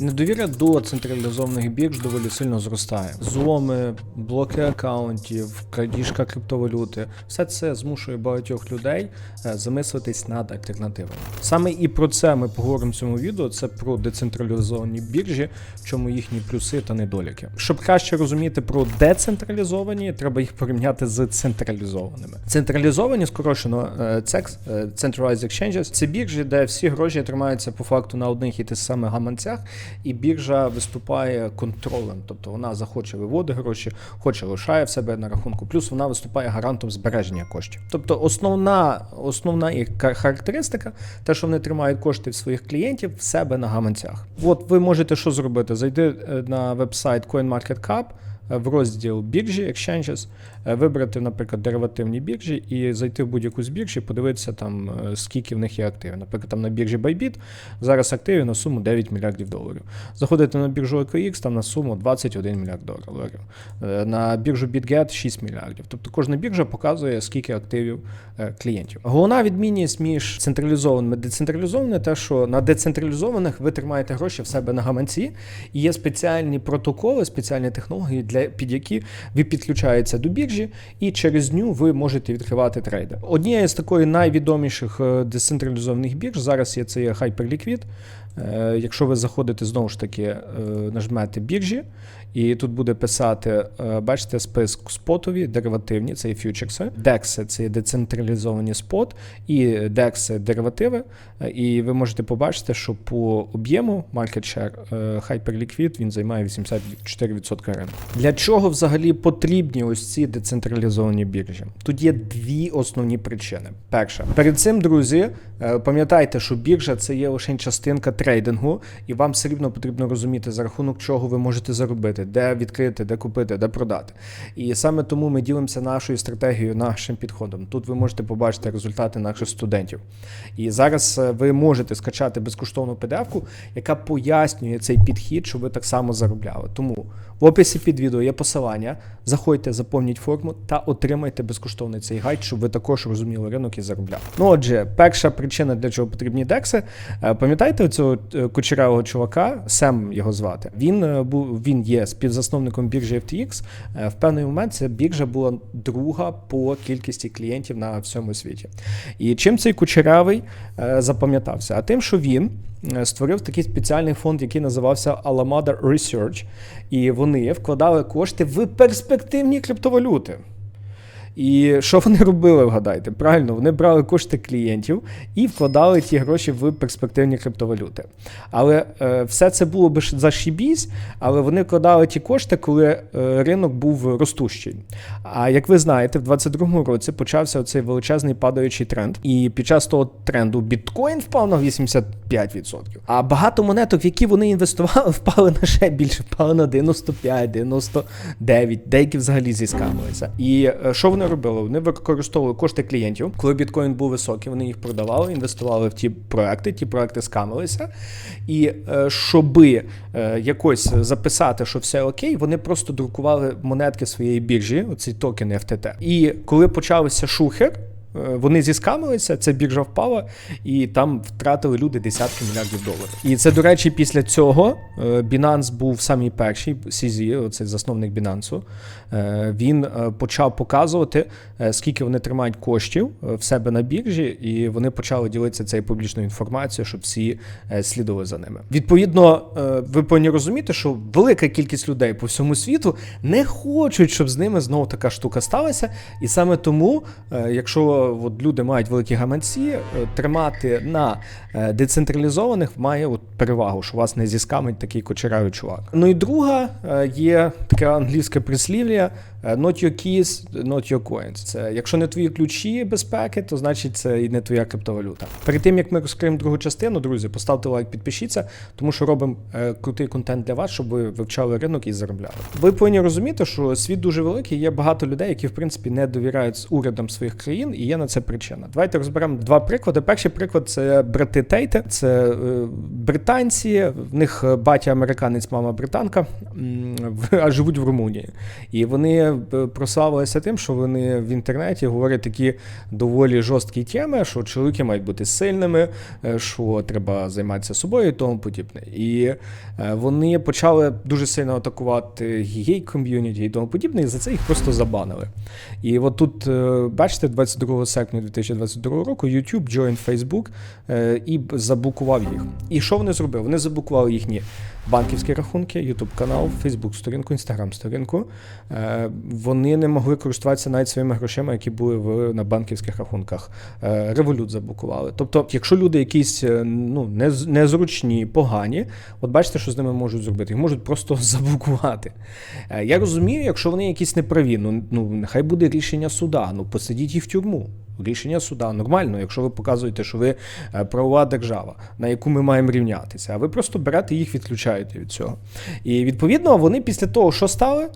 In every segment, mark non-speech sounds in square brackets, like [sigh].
Недовіря до централізованих бірж доволі сильно зростає. Зломи, блоки акаунтів, крадіжка криптовалюти все це змушує багатьох людей е, замислитись над альтернативами. Саме і про це ми поговоримо в цьому відео. Це про децентралізовані біржі, в чому їхні плюси та недоліки. Щоб краще розуміти про децентралізовані, треба їх порівняти з централізованими. Централізовані скорочено CEX, Centralized Exchanges, це біржі, де всі гроші тримаються по факту на одних і тих самих гаманцях, і біржа виступає контролем, тобто вона захоче виводить гроші, хоче лишає в себе на рахунку. Плюс вона виступає гарантом збереження коштів. Тобто, основна основна їх характеристика, те, що вони тримають кошти своїх клієнтів в себе на гаманцях. От ви можете що зробити? Зайди е, на веб-сайт CoinMarketCap, в розділ біржі Exchanges, е, вибрати, наприклад, деривативні біржі і зайти в будь-яку з бірж і подивитися там, е, скільки в них є активів. Наприклад, там на біржі Bybit зараз активів на суму 9 мільярдів доларів. Заходите на біржу OKX, там на суму 21 мільярд доларів. Е, На біржу BitGet 6 мільярдів. Тобто кожна біржа показує, скільки активів клієнтів. Головна відмінність між централізованими і децентралізованими те, що на децентралізованих ви тримаєте гроші в себе на гаманці, і є спеціальні протоколи, спеціальні технології, для під які ви підключаєтеся до біржі, і через ню ви можете відкривати трейди. Однією з такої найвідоміших е, децентралізованих бірж зараз є це Hyperliquid. Е, Якщо ви заходите знову ж таки, е, нажмете біржі, і тут буде писати, е, бачите, список спотові, деривативні, це є фьючерси, декси це є децентралізовані спот, і декси деривативи. І ви можете побачити, що по об'єму market share Hyperliquid він займає 84% ринку. Для чого взагалі потрібні ось ці децентралізовані біржі? Тут є дві основні причини. Перша, перед цим, друзі, пам'ятайте, що біржа це є лише частинка трейдингу, і вам все рівно потрібно розуміти, за рахунок чого ви можете заробити, де відкрити, де купити, де продати. І саме тому ми ділимося нашою стратегією, нашим підходом. Тут ви можете побачити результати наших студентів. І зараз е, ви можете скачати безкоштовну PDF-ку, яка пояснює цей підхід, щоб ви так само заробляли. Тому в описі під відео є посилання. Заходьте, заповніть форму та отримайте безкоштовний цей гайд, щоб ви також розуміли ринок і заробляли. Ну отже, перша причина, для чого потрібні декси. Е, Пам'ятаєте цього кучерявого чувака, Сем його звати. Він е, був він є співзасновником біржі FTX. Е, В певний момент ця біржа була друга по кількості клієнтів на всьому світі. І чим цей кучерявий е, запам'ятався? А тим, що він е, створив такий спеціальний фонд, який називався Alameda Research, і вони вкладали кошти в перспективні криптовалюти. І що вони робили, вгадайте? Правильно, вони брали кошти клієнтів і вкладали ті гроші в перспективні криптовалюти. Але е, все це було би ж зашибісь, але вони вкладали ті кошти, коли е, ринок був ростущий. А як ви знаєте, в 22-му році почався оцей величезний падаючий тренд, і під час того тренду біткоін впав на 85%. А багато монеток, в які вони інвестували, [laughs] впали на ще більше, впали на 95, 99, деякі взагалі зіскамилися. І е, що вони робили? Вони використовували кошти клієнтів. Коли біткоін був високий, вони їх продавали, інвестували в ті проекти, ті проекти скамилися. І е, щоби е, якось записати, що все окей, вони просто друкували монетки своєї біржі, оці токени FTT. І коли почався шухер. Е, Вони зіскамилися, ця біржа впала, і там втратили люди десятки мільярдів доларів. І це, до речі, після цього е, Binance був самий перший CZ, оцей засновник Binance, е, Він почав показувати, скільки вони тримають коштів в себе на біржі, і вони почали ділитися цією публічною інформацією, щоб всі слідували за ними. Відповідно, ви повинні розуміти, що велика кількість людей по всьому світу не хочуть, щоб з ними знову така штука сталася. І саме тому, е, от люди мають великі гаманці, е, тримати на е, децентралізованих має от перевагу, що вас не зіскамить такий кочерявий чувак. Ну і друга е, є таке англійське прислів'я not your keys, not your coins. Це якщо не твої ключі безпеки, то значить це і не твоя криптовалюта. Перед тим як ми розкриємо другу частину, друзі, поставте лайк, підпишіться, тому що робимо е, крутий контент для вас, щоб ви вивчали ринок і заробляли. Ви повинні розуміти, що світ дуже великий. Є багато людей, які в принципі не довіряють урядам своїх країн, і є на це причина. Давайте розберемо два приклади. Перший приклад це брати Тейте, це е, британці, в них батя американець, мама британка, а живуть в Румунії. І вони е, прославилися тим, що вони в інтернеті говорять такі доволі жорсткі теми, що чоловіки мають бути сильними, е, що треба займатися собою і тому подібне. І е, вони почали дуже сильно атакувати гей ком'юніті і тому подібне, і за це їх просто забанили. І от тут, е, бачите, 22 серпня 2022 року YouTube joined Facebook е, і заблокував їх. І що вони зробили? Вони заблокували їхні банківські рахунки, YouTube канал, Facebook сторінку, Instagram сторінку. Е, Вони не могли користуватися навіть своїми грошима, які були в, на банківських рахунках. Револют заблокували. Тобто, якщо люди якісь е, ну, незручні, погані, от бачите, що з ними можуть зробити. Їх можуть просто [laughs] заблокувати. Е, Я розумію, якщо вони якісь неправі, ну, ну нехай буде рішення суда, ну посадіть їх в тюрму. Рішення суда нормально, якщо ви показуєте, що ви е, правова держава, на яку ми маємо рівнятися, а ви просто берете їх, відключаєте від цього. І відповідно вони після того, що стали.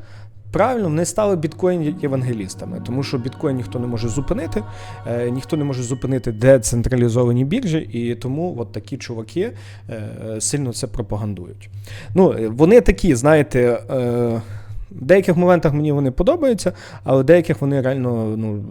Правильно, вони стали біткоін євангелістами, тому що біткоін ніхто не може зупинити, е, ніхто не може зупинити децентралізовані біржі, і тому от такі чуваки е, сильно це пропагандують. Ну, е, вони такі, знаєте. Е, в деяких моментах мені вони подобаються, але в деяких вони реально ну,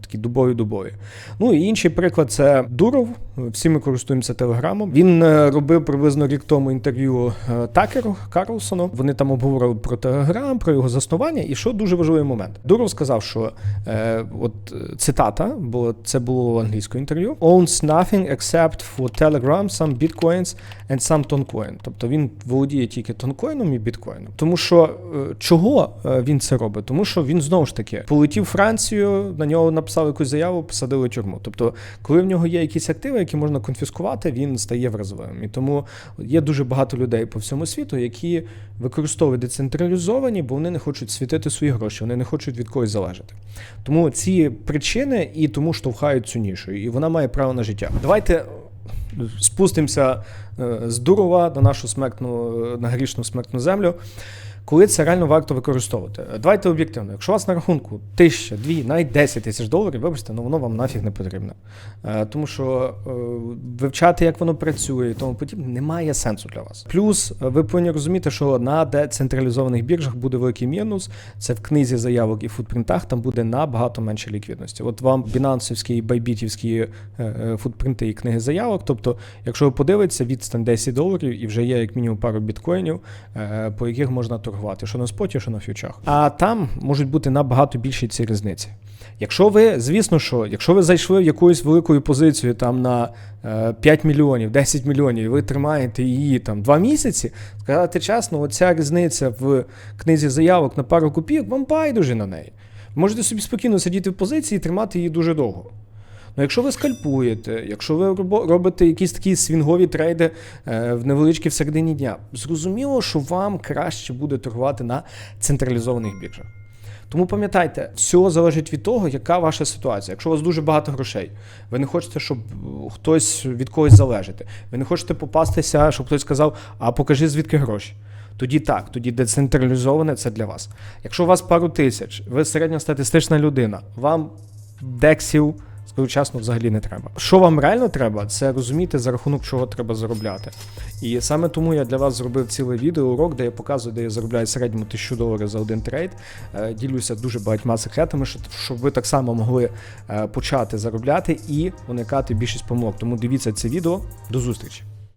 такі дубові-дубові. Ну і інший приклад це Дуров. Всі ми користуємося телеграмом. Він е, робив приблизно рік тому інтерв'ю е, Такеру Карлсону. Вони там обговорили про телеграм, про його заснування. І що дуже важливий момент. Дуров сказав, що е, от цитата, бо це було англійською інтерв'ю: owns nothing except for Telegram, some bitcoins and some toncoin. Тобто він володіє тільки тонкоїном і біткоїном. Тому що е, чого е, він це робить? Тому що він знову ж таки полетів Францію, на нього написали якусь заяву, посадили тюрму. Тобто, коли в нього є якісь активи, які можна конфіскувати, він стає вразливим. І тому є дуже багато людей по всьому світу, які використовують децентралізовані, бо вони не хочуть світити свої гроші, вони не хочуть від когось залежати. Тому ці причини і тому штовхають цю нішу, і вона має право на життя. Давайте спустимося е, з Дурова на нашу смертну, на грішну смертну землю. Коли це реально варто використовувати? Давайте об'єктивно. Якщо у вас на рахунку тисяча, дві, навіть 10 тисяч доларів, вибачте, ну воно вам нафіг не потрібно. Е, Тому що е, вивчати, як воно працює тому подібне, немає сенсу для вас. Плюс е, ви повинні розуміти, що на децентралізованих біржах буде великий мінус. Це в книзі заявок і футпринтах там буде набагато менше ліквідності. От вам бінансовські і байбітівські е, е, футпринти і книги заявок. Тобто, якщо ви подивитеся, відстань 10 доларів і вже є як мінімум пару біткоїнів, е, по яких можна торгувати, що на споті, що на фьючах. А там можуть бути набагато більші ці різниці. Якщо ви, звісно, що, якщо ви зайшли в якусь велику позицію там на е, 5 мільйонів, 10 мільйонів, і ви тримаєте її там 2 місяці, сказати чесно, оця різниця в книзі заявок на пару копійок, вам байдуже на неї. Можете собі спокійно сидіти в позиції і тримати її дуже довго. Ну, якщо ви скальпуєте, якщо ви робите якісь такі свінгові трейди е, в невеличкі в середині дня, зрозуміло, що вам краще буде торгувати на централізованих біржах. Тому пам'ятайте, все залежить від того, яка ваша ситуація. Якщо у вас дуже багато грошей, ви не хочете, щоб е, хтось від когось залежати. Ви не хочете попастися, щоб хтось сказав, а покажи звідки гроші. Тоді так, тоді децентралізоване це для вас. Якщо у вас пару тисяч, ви середньостатистична людина, вам дексів, скажу взагалі не треба. Що вам реально треба, це розуміти, за рахунок чого треба заробляти. І саме тому я для вас зробив ціле відео урок, де я показую, де я заробляю середньому 1000 доларів за один трейд. Е, Ділюся дуже багатьма секретами, щоб- щоб ви так само могли е, почати заробляти і уникати більшість помилок. Тому дивіться це відео. До зустрічі!